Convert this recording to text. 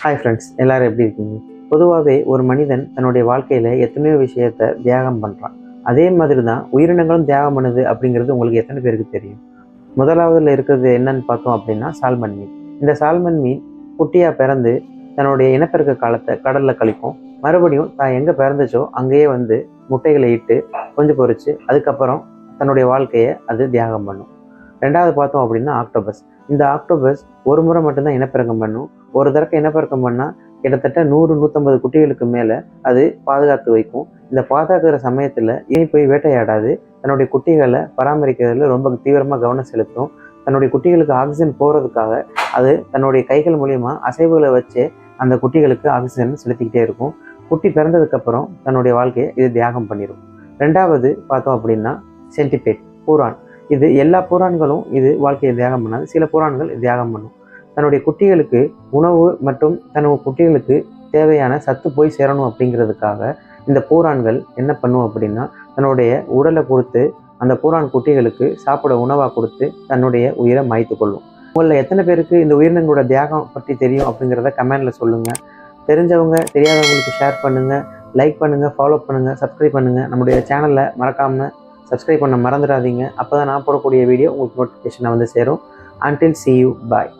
Hi friends எல்லோரும் எப்படி இருக்கீங்க? பொதுவாகவே ஒரு மனிதன் தன்னுடைய வாழ்க்கையில் எத்தனையோ விஷயத்த தியாகம் பண்ணுறான் அதே மாதிரி தான் உயிரினங்களும் தியாகம் பண்ணுது அப்படிங்கிறது உங்களுக்கு எத்தனை பேருக்கு தெரியும்? முதலாவதில் இருக்கிறது என்னன்னு பார்த்தோம் அப்படின்னா சால்மன் மீன். இந்த சால்மன் மீன் குட்டியாக பிறந்து தன்னுடைய இனப்பெருக்க காலத்தை கடலில் கழிக்கும். மறுபடியும் தான் எங்கே பிறந்துச்சோ அங்கேயே வந்து முட்டைகளை இட்டு கொஞ்சம் பொறிச்சு அதுக்கப்புறம் தன்னுடைய வாழ்க்கையை அது தியாகம் பண்ணும். ரெண்டாவது பார்த்தோம் அப்படின்னா ஆக்டோபஸ் இந்த ஆக்டோபஸ் ஒரு முறை மட்டும்தான் இனப்பெருக்கம் பண்ணும். ஒரு தடவை இனப்பெருக்கம் பண்ணால் கிட்டத்தட்ட நூறு நூற்றம்பது குட்டிகளுக்கு மேலே அது பாதுகாத்து வைக்கும். இந்த பாதுகாக்கிற சமயத்தில் ஏன் போய் வேட்டையாடாது. தன்னுடைய குட்டிகளை பராமரிக்கிறதுல ரொம்ப தீவிரமாக கவனம் செலுத்தும். தன்னுடைய குட்டிகளுக்கு ஆக்சிஜன் போகிறதுக்காக அது தன்னுடைய கைகள் மூலிமா அசைவுகளை வச்சு அந்த குட்டிகளுக்கு ஆக்சிஜன் செலுத்திக்கிட்டே இருக்கும். குட்டி பிறந்ததுக்கப்புறம் தன்னுடைய வாழ்க்கையை இது தியாகம் பண்ணிடும் ரெண்டாவது பார்த்தோம் அப்படின்னா சென்டிபேட் பூரான். இது எல்லா புறான்களும் இது வாழ்க்கையை தியாகம் பண்ணாது. சில புறான்கள் தியாகம் பண்ணும். தன்னுடைய குட்டிகளுக்கு உணவு மற்றும் தன்னுடைய குட்டிகளுக்கு தேவையான சத்து போய் சேரணும் அப்படிங்கிறதுக்காக இந்த பூரான்கள் என்ன பண்ணும் அப்படின்னா தன்னுடைய உடலை கொடுத்து அந்த பூரான் குட்டிகளுக்கு சாப்பிட உணவாக கொடுத்து தன்னுடைய உயிரை மாய்த்து கொள்ளும். உங்களில் எத்தனை பேருக்கு இந்த உயிரினங்களோட தியாகம் பற்றி தெரியும் அப்படிங்கிறத கமெண்டில் சொல்லுங்கள் தெரிஞ்சவங்க தெரியாதவங்களுக்கு ஷேர் பண்ணுங்கள் லைக் பண்ணுங்கள் ஃபாலோ பண்ணுங்கள் சப்ஸ்கிரைப் பண்ணுங்க. நம்முடைய சேனலை மறக்காமல் சப்ஸ்கிரைப் பண்ண மறந்துடாதீங்க. அப்போ தான் நான் போடக்கூடிய வீடியோ உங்களுக்கு நோட்டிஃபிகேஷனை வந்து சேரும். Until C you bye